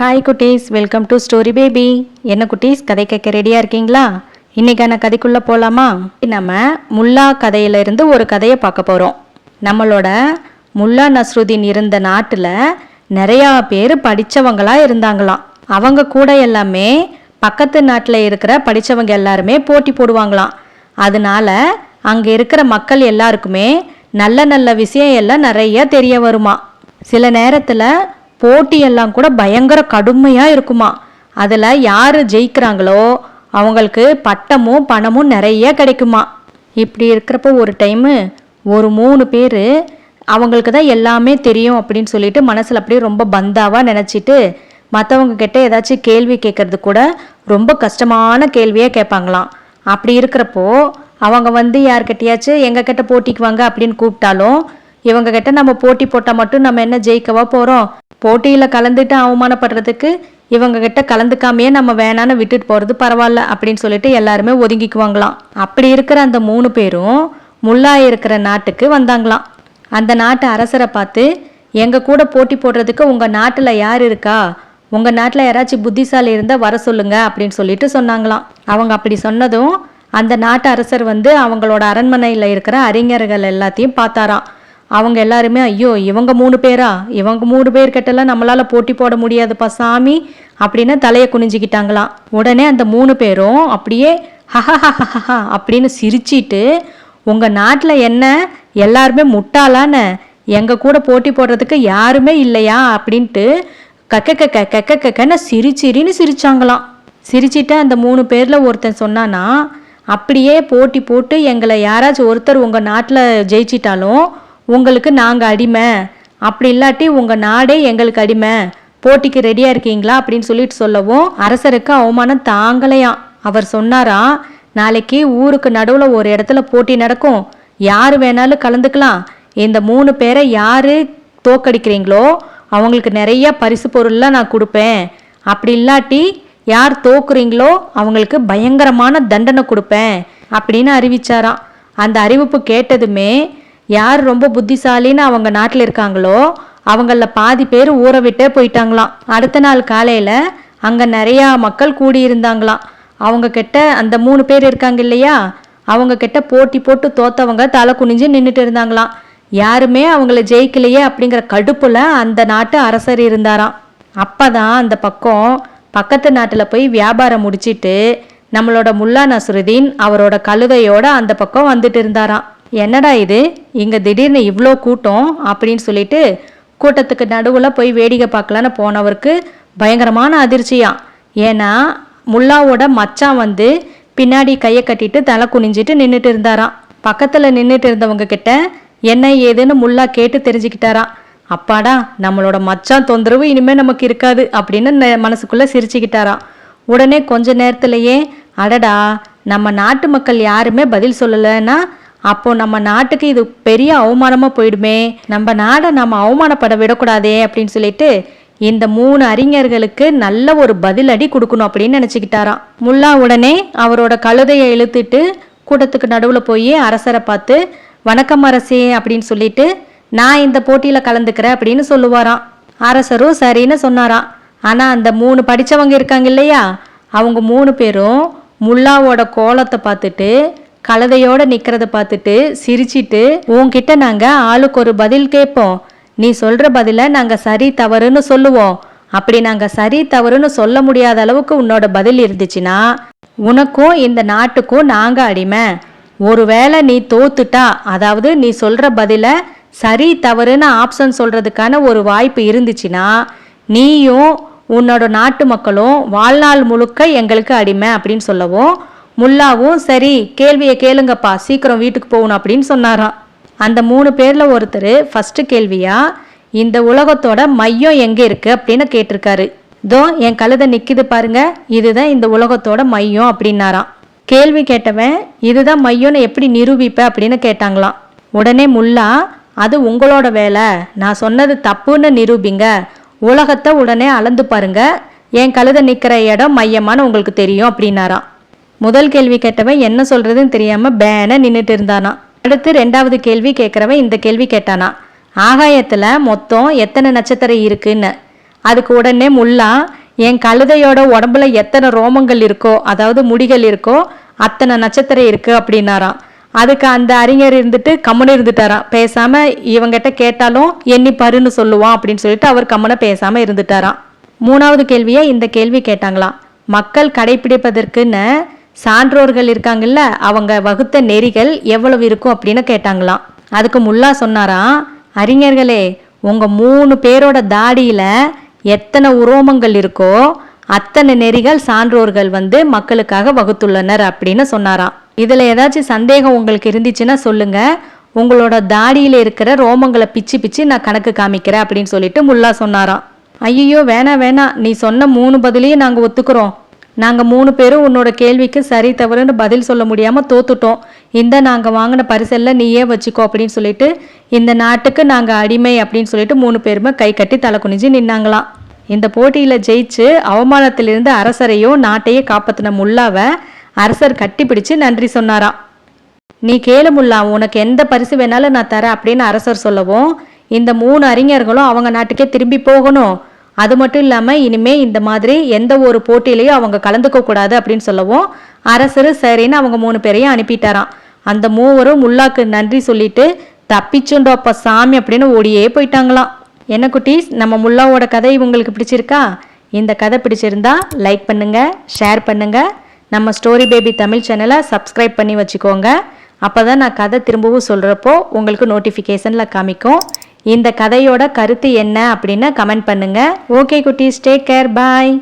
Hi குட்டீஸ். Welcome to story baby என்ன குட்டீஸ்? கதை கேட்க ரெடியாக இருக்கீங்களா? இன்னைக்கான கதைக்குள்ளே போகலாமா நம்ம முல்லா கதையிலிருந்து ஒரு கதையை பார்க்க போகிறோம் நம்மளோட முல்லா நஸ்ருதீன் இருந்த நாட்டில் நிறையா பேர் படித்தவங்களாக இருந்தாங்களாம். அவங்க கூட எல்லாமே பக்கத்து நாட்டில் இருக்கிற படித்தவங்க எல்லாருமே போட்டி போடுவாங்களாம். அதனால அங்கே இருக்கிற மக்கள் எல்லாருக்குமே நல்ல நல்ல விஷயம் எல்லாம் நிறைய தெரிய வருமா சில நேரத்தில் போட்டியெல்லாம் கூட பயங்கர கடுமையாக இருக்குமா. அதில் யார் ஜெயிக்கிறாங்களோ அவங்களுக்கு பட்டமும் பணமும் நிறைய கிடைக்குமா. இப்படி இருக்கிறப்போ ஒரு டைமு ஒரு மூணு பேர் அவங்களுக்கு தான் எல்லாமே தெரியும் அப்படின்னு சொல்லிட்டு மனசில் அப்படியே ரொம்ப பந்தாவாக நினச்சிட்டு மற்றவங்க கிட்ட ஏதாச்சும் கேள்வி கேட்கறது கூட ரொம்ப கஷ்டமான கேள்வியாக கேட்பாங்களாம். அப்படி இருக்கிறப்போ அவங்க வந்து யார்கிட்டயாச்சும் எங்கள் கிட்ட போட்டிக்கு வாங்க அப்படின்னு கூப்பிட்டாலும் இவங்க கிட்ட நம்ம போட்டி போட்டால் மட்டும் நம்ம என்ன ஜெயிக்கவா போகிறோம் போட்டியில் கலந்துட்டு அவமானப்படுறதுக்கு இவங்க கிட்ட கலந்துக்காமையே நம்ம வேணான்னு விட்டுட்டு போகிறது பரவாயில்ல அப்படின்னு சொல்லிட்டு எல்லாருமே ஒதுங்கிக்குவாங்களாம். அப்படி இருக்கிற அந்த மூணு பேரும் முல்லா இருக்கிற நாட்டுக்கு வந்தாங்களாம். அந்த நாட்டு அரசரை பார்த்து எங்கள் கூட போட்டி போடுறதுக்கு உங்கள் நாட்டில் யார் இருக்கா? உங்கள் நாட்டில் யாராச்சும் புத்திசாலி இருந்தால் வர சொல்லுங்க அப்படின்னு சொல்லிட்டு சொன்னாங்களாம். அவங்க அப்படி சொன்னதும் அந்த நாட்டு அரசர் வந்து அவங்களோட அரண்மனையில் இருக்கிற அறிஞர்கள் எல்லாத்தையும் பார்த்தாராம். அவங்க எல்லாருமே ஐயோ இவங்க மூணு பேரா? இவங்க மூணு பேர் கிட்டலாம் நம்மளால போட்டி போட முடியாதுப்பா சாமி அப்படின்னு தலையை குனிஞ்சிக்கிட்டாங்களாம் உடனே அந்த மூணு பேரும் அப்படியே ஹஹஹஹஹா அப்படின்னு சிரிச்சிட்டு உங்கள் நாட்டில் என்ன? எல்லாருமே முட்டாளான்னு? எங்கள் கூட போட்டி போடுறதுக்கு யாருமே இல்லையா? அப்படின்ட்டு கக்க கக்க கக்க கக்கன்னு சிரிச்சிரின்னு சிரிச்சாங்களாம். சிரிச்சிட்டு அந்த மூணு பேரில் ஒருத்தன் சொன்னானா அப்படியே போட்டி போட்டு எங்களை யாராச்சும் ஒருத்தர் உங்கள் நாட்டில் ஜெயிச்சிட்டாலும் உங்களுக்கு நாங்கள் அடிமை. அப்படி இல்லாட்டி உங்கள் நாடே எங்களுக்கு அடிமை. போட்டிக்கு ரெடியாக இருக்கீங்களா? அப்படின்னு சொல்லிட்டு சொல்லவும் அரசருக்கு அவமானம் தாங்கலையாம். அவர் சொன்னாராம் நாளைக்கு ஊருக்கு நடுவில் ஒரு இடத்துல போட்டி நடக்கும். யார் வேணாலும் கலந்துக்கலாம். இந்த மூணு பேரை யார் தோக்கடிக்கிறீங்களோ அவங்களுக்கு நிறைய பரிசு பொருள்லாம் நான் கொடுப்பேன். அப்படி இல்லாட்டி யார் தோக்குறீங்களோ அவங்களுக்கு பயங்கரமான தண்டனை கொடுப்பேன். அப்படின்னு அறிவிச்சாராம். அந்த அறிவிப்பு கேட்டதுமே யார் ரொம்ப புத்திசாலின்னு அவங்க நாட்டில் இருக்காங்களோ அவங்கள பாதி பேர் ஊற விட்டே போயிட்டாங்களாம். அடுத்த நாள் காலையில் அங்கே நிறையா மக்கள் கூடியிருந்தாங்களாம். அவங்க கிட்ட அந்த மூணு பேர் இருக்காங்க இல்லையா அவங்க கிட்ட போட்டி போட்டு தோத்தவங்க தலை குனிஞ்சு நின்றுட்டு இருந்தாங்களாம். யாருமே அவங்கள ஜெயிக்கலையே அப்படிங்கிற கடுப்பில் அந்த நாட்டு அரசர் இருந்தாராம். அப்போ தான் அந்த பக்கம் பக்கத்து நாட்டில் போய் வியாபாரம் முடிச்சிட்டு நம்மளோட முல்லா நசுருதீன் அவரோட கழுதையோட அந்த பக்கம் வந்துட்டு இருந்தாராம். என்னடா இது? இங்கே திடீர்னு இவ்வளோ கூட்டம் அப்படின்னு சொல்லிட்டு கூட்டத்துக்கு நடுவில் போய் வேடிக்கை பார்க்கலான்னு போனவருக்கு பயங்கரமான அதிர்ச்சியாம் ஏன்னா முல்லாவோட மச்சான் வந்து பின்னாடி கையை கட்டிட்டு தலை குனிஞ்சிட்டு நின்றுட்டு இருந்தாராம் பக்கத்தில் நின்றுட்டு இருந்தவங்க கிட்ட என்ன ஏதுன்னு முல்லா கேட்டு தெரிஞ்சுக்கிட்டாராம் அப்பாடா நம்மளோட மச்சான் தொந்தரவு இனிமே நமக்கு இருக்காது அப்படின்னு நெ- சிரிச்சுக்கிட்டாராம் உடனே கொஞ்ச நேரத்திலேயே அடடா நம்ம நாட்டு மக்கள் யாருமே பதில் சொல்லலைன்னா அப்போ நம்ம நாட்டுக்கு இது பெரிய அவமானமாக போயிடுமே. நம்ம நாடை நம்ம அவமானப்பட விடக்கூடாதே அப்படின்னு சொல்லிட்டு இந்த மூணு அறிஞர்களுக்கு நல்ல ஒரு பதிலடி கொடுக்கணும் அப்படின்னு நினச்சிக்கிட்டாராம். முல்லா உடனே அவரோட கழுதையை இழுத்துட்டு கூட்டத்துக்கு நடுவில் போய் அரசரை பார்த்து வணக்கம் அரசே அப்படின்னு சொல்லிட்டு நான் இந்த போட்டியில் கலந்துக்கிறேன் அப்படின்னு சொல்லுவாராம். அரசரும் சரின்னு சொன்னாராம். ஆனால் அந்த மூணு படித்தவங்க இருக்காங்க இல்லையா? அவங்க மூணு பேரும் முல்லாவோட கோலத்தை பார்த்துட்டு கலதையோட நிற்கிறத பார்த்துட்டு சிரிச்சிட்டு உன்கிட்ட நாங்கள் ஆளுக்கு ஒரு பதில் கேட்போம். நீ சொல்கிற பதிலை நாங்கள் சரி தவறுன்னு சொல்லுவோம். அப்படி நாங்கள் சரி தவறுன்னு சொல்ல முடியாத அளவுக்கு உன்னோட பதில் இருந்துச்சுன்னா உனக்கும் இந்த நாட்டுக்கும் நாங்கள் அடிமை. ஒருவேளை நீ தோத்துட்டா அதாவது நீ சொல்கிற பதில சரி தவறுன்னு ஆப்ஷன் சொல்கிறதுக்கான ஒரு வாய்ப்பு இருந்துச்சுன்னா நீயும் உன்னோட நாட்டு மக்களும் வாழ்நாள் முழுக்க எங்களுக்கு அடிமை அப்படின்னு சொல்லவும் முல்லாவும் சரி கேள்வியை கேளுங்கப்பா சீக்கிரம் வீட்டுக்கு போகணும் அப்படின்னு சொன்னாராம் அந்த மூணு பேரில் ஒருத்தர் ஃபஸ்ட்டு கேள்வியா இந்த உலகத்தோட மையம் எங்கே இருக்குது அப்படின்னு கேட்டிருக்காரு. இதோ என் கழுதை நிற்கிது பாருங்க இதுதான் இந்த உலகத்தோட மையம் அப்படின்னாராம். கேள்வி கேட்டவன் இதுதான் மையம்னு எப்படி நிரூபிப்ப? அப்படின்னு கேட்டாங்களாம். உடனே முல்லா அது உங்களோட வேலை நான் சொன்னது தப்புன்னு நிரூபிங்க. உலகத்தை உடனே அளந்து பாருங்க. என் கழுதை நிற்கிற இடம் மையமானு உங்களுக்கு தெரியும் அப்படின்னாராம். முதல் கேள்வி கேட்டவன் என்ன சொல்றதுன்னு தெரியாம பேன நின்றுட்டு இருந்தானா. அடுத்து ரெண்டாவது கேள்வி கேட்குறவன் இந்த கேள்வி கேட்டானா. ஆகாயத்துல மொத்தம் எத்தனை நட்சத்திரம் இருக்குன்னு. அதுக்கு உடனே முல்லா என் கழுதையோட உடம்புல எத்தனை ரோமங்கள் இருக்கோ அதாவது முடிகள் இருக்கோ அத்தனை நட்சத்திரம் இருக்கு அப்படின்னாராம். அதுக்கு அந்த அறிஞர் இருந்துட்டு கம்முன்னு இருந்துட்டாராம். பேசாம இவங்கிட்ட கேட்டாலும் எண்ணி பருன்னு சொல்லுவான் அப்படின்னு சொல்லிட்டு அவர் கம்முன பேசாம இருந்துட்டாராம். மூணாவது கேள்வியை இந்த கேள்வி கேட்டாங்களாம். மக்கள் கடைபிடிப்பதற்குன்னு சான்றோர்கள் இருக்காங்கல்ல அவங்க வகுத்த நெறிகள் எவ்வளவு இருக்கும் அப்படின்னு கேட்டாங்களாம். அதுக்கு முல்லா சொன்னாராம் அறிஞர்களே உங்கள் மூணு பேரோட தாடியில் எத்தனை உரோமங்கள் இருக்கோ அத்தனை நெறிகள் சான்றோர்கள் வந்து மக்களுக்காக வகுத்துள்ளனர் அப்படின்னு சொன்னாராம். இதில் ஏதாச்சும் சந்தேகம் உங்களுக்கு இருந்துச்சுன்னா சொல்லுங்கள் உங்களோட தாடியில் இருக்கிற ரோமங்களை பிச்சு பிச்சு நான் கணக்கு காமிக்கிறேன் அப்படின்னு சொல்லிட்டு முல்லா சொன்னாராம். ஐயோ வேணாம் வேணாம் நீ சொன்ன மூணு பதிலையும் நாங்கள் ஒத்துக்கிறோம். நாங்கள் மூணு பேரும் உன்னோட கேள்விக்கு சரி தவறுன்னு பதில் சொல்ல முடியாமல் தோத்துட்டோம். இந்த நாங்கள் வாங்கின பரிசெல்லாம் நீயே வச்சுக்கோ அப்படின்னு சொல்லிட்டு இந்த நாட்டுக்கு நாங்கள் அடிமை அப்படின்னு சொல்லிட்டு மூணு பேருமே கை கட்டி தலை குனிஞ்சு நின்னாங்களாம். இந்த போட்டியில் ஜெயிச்சு அவமானத்திலிருந்து அரசரையும் நாட்டையே காப்பாற்றின முல்லாவை அரசர் கட்டிப்பிடிச்சு நன்றி சொன்னாராம். நீ கேளு முல்லா உனக்கு எந்த பரிசு வேணாலும் நான் தரேன் அப்படின்னு அரசர் சொல்லவும் இந்த மூணு அறிஞர்களும் அவங்க நாட்டுக்கே திரும்பி போகணும். அது மட்டும் இல்லாமல் இனிமே இந்த மாதிரி எந்த ஒரு போட்டியிலையும் அவங்க கலந்துக்க கூடாது அப்படின்னு சொல்லவும் அரசர் சரின்னு அவங்க மூணு பேரையும் அனுப்பிட்டாராம். அந்த மூவரும் முல்லாக்கு நன்றி சொல்லிட்டு தப்பிச்சுண்டோப்ப சாமி அப்படின்னு ஓடியே போயிட்டாங்களாம். என்ன குட்டீஸ் நம்ம முல்லாவோட கதை உங்களுக்கு பிடிச்சிருக்கா? இந்த கதை பிடிச்சிருந்தா லைக் பண்ணுங்க ஷேர் பண்ணுங்க. நம்ம ஸ்டோரி பேபி தமிழ் சேனலை சப்ஸ்கிரைப் பண்ணி வச்சுக்கோங்க. அப்போ தான் நான் கதை திரும்பவும் சொல்கிறப்போ உங்களுக்கு நோட்டிஃபிகேஷனில் காமிக்கும். இந்த கதையோட கருத்து என்ன அப்படின்னு கமெண்ட் பண்ணுங்க. ஓகே குட்டீஸ் டேக் கேர் பாய்